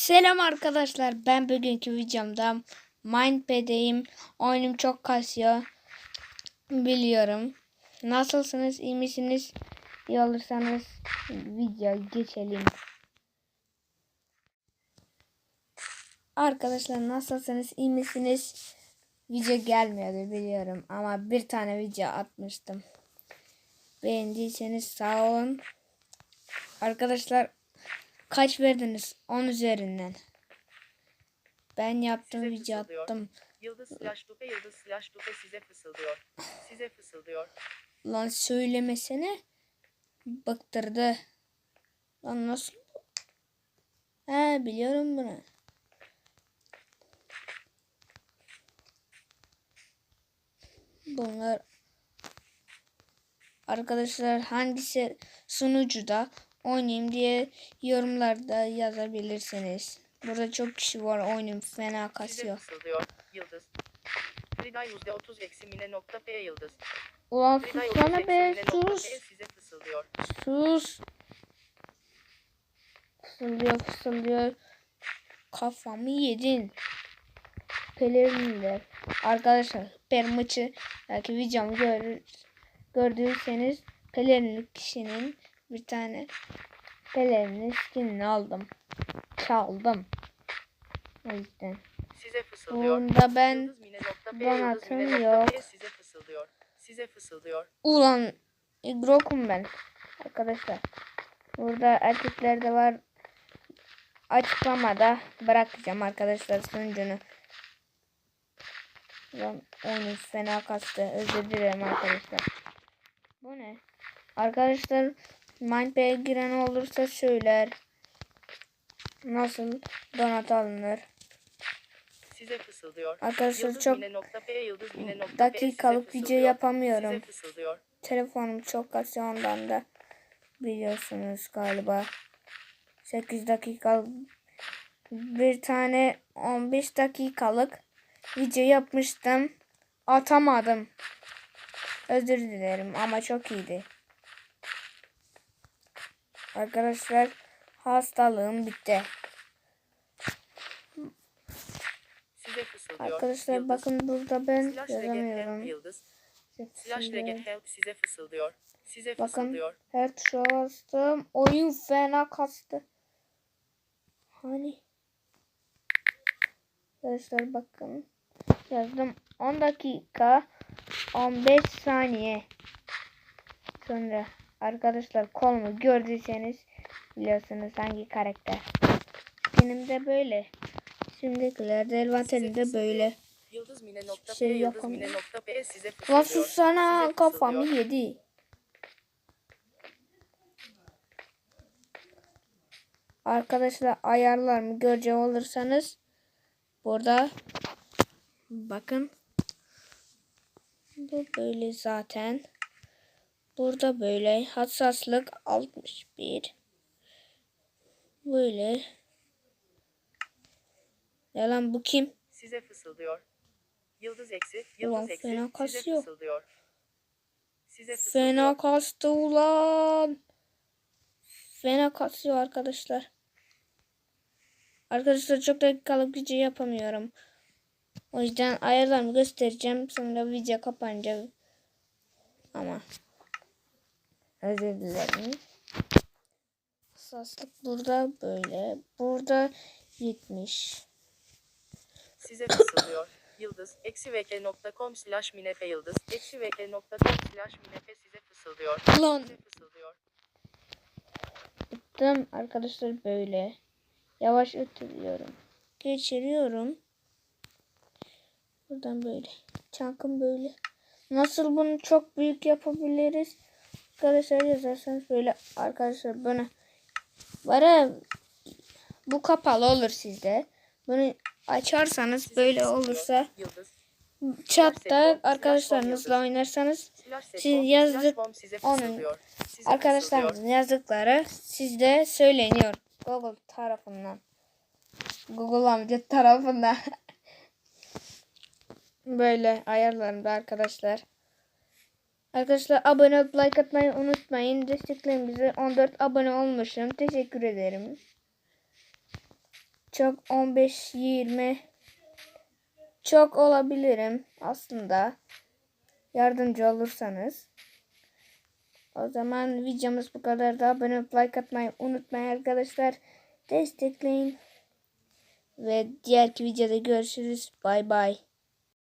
Selam arkadaşlar. Ben bugünkü videomda Mindpad'deyim. Oyunum çok kasıyor. Biliyorum. Nasılsınız? iyi misiniz? İyi olursanız video geçelim. Arkadaşlar nasılsınız? iyi misiniz? Video gelmiyordu biliyorum ama bir tane video atmıştım. Beğendiyseniz sağ olun. Arkadaşlar kaç verdiniz? 10 üzerinden. Ben yaptım Size video fısıldıyor. attım. Yıldız slash dupe yıldız slash dupe size fısıldıyor. Size fısıldıyor. Lan söylemesene. Bıktırdı. Lan nasıl? He biliyorum bunu. Bunlar arkadaşlar hangisi sunucuda oynayayım diye yorumlarda yazabilirsiniz. Burada çok kişi var oyunum fena kasıyor. Yıldız. Frida yüzde otuz eksi mine nokta p yıldız. Ulan be sus. Sus. Fısıldıyor fısıldıyor. Kafamı yedin. Pelerinler. Arkadaşlar per maçı belki videomu gör, gördüyseniz pelerinli kişinin bir tane pelerini skinini aldım. Çaldım. O yüzden. Size fısıldıyor. Bunda ben donatım yok. size fısıldıyor. Size fısıldıyor. Ulan Grokum ben arkadaşlar. Burada erkekler de var. Açıklamada bırakacağım arkadaşlar sunucunu. Ulan oyunu fena kastı. Özür dilerim arkadaşlar. Bu ne? Arkadaşlar Mindpay'e giren olursa söyler. Nasıl donat alınır? Size fısıldıyor. Arkadaşlar Yıldız çok yıldız dakikalık video yapamıyorum. Telefonum çok kasıyor ondan da biliyorsunuz galiba. 8 dakikalık bir tane 15 dakikalık video yapmıştım. Atamadım. Özür dilerim ama çok iyiydi. Arkadaşlar hastalığım bitti. Arkadaşlar Yıldız. bakın burada ben Slash yazamıyorum. yıldız. Slash legend help size fısıldıyor. Size Bakın fısıldıyor. her tuşa bastım. Oyun fena kastı. Hani? Arkadaşlar bakın. Yazdım 10 dakika 15 saniye. Sonra arkadaşlar kolumu gördüyseniz biliyorsunuz hangi karakter. Benim de böyle. Şimdikiler de Elvantel'in de böyle. Şey size Lan Size kafamı yedi. Arkadaşlar ayarlarımı görecek olursanız burada bakın bu böyle zaten burada böyle hassaslık 61 böyle ya lan bu kim Size fısıldıyor. Yıldız eksi, Ulan yıldız eksi, fena size kasıyor. fısıldıyor. Size fısıldıyor. Fena kastı ulan. Fena kasıyor arkadaşlar. Arkadaşlar çok dakikalık video yapamıyorum. O yüzden ayarlarımı göstereceğim. Sonra video kapanacak. Ama özür dilerim. Hassaslık burada böyle. Burada 70. Size fısıldıyor. Yıldız, eksi vk.com slash minefe yıldız, eksi vk.com slash minefe size fısıldıyor. Ulan Size fısıldıyor. Yaptım arkadaşlar böyle. Yavaş ötürüyorum. Geçiriyorum. Buradan böyle. Çankım böyle. Nasıl bunu çok büyük yapabiliriz? Arkadaşlar yazarsanız böyle arkadaşlar bunu bara bu kapalı olur sizde. Bunu açarsanız böyle olursa chatta arkadaşlarınızla oynarsanız Siz yazdık- onun. Arkadaşlarımızın yazdıkları sizde söyleniyor. Google tarafından. Google amca tarafından. Böyle ayarlarımda arkadaşlar. Arkadaşlar abone olup like atmayı unutmayın. Destekleyin bizi. 14 abone olmuşum. Teşekkür ederim. çok 15-20 çok olabilirim aslında. Yardımcı olursanız. O zaman videomuz bu kadar da abone olup like atmayı unutmayın arkadaşlar. Destekleyin. Ve diğerki videoda görüşürüz. Bay bay.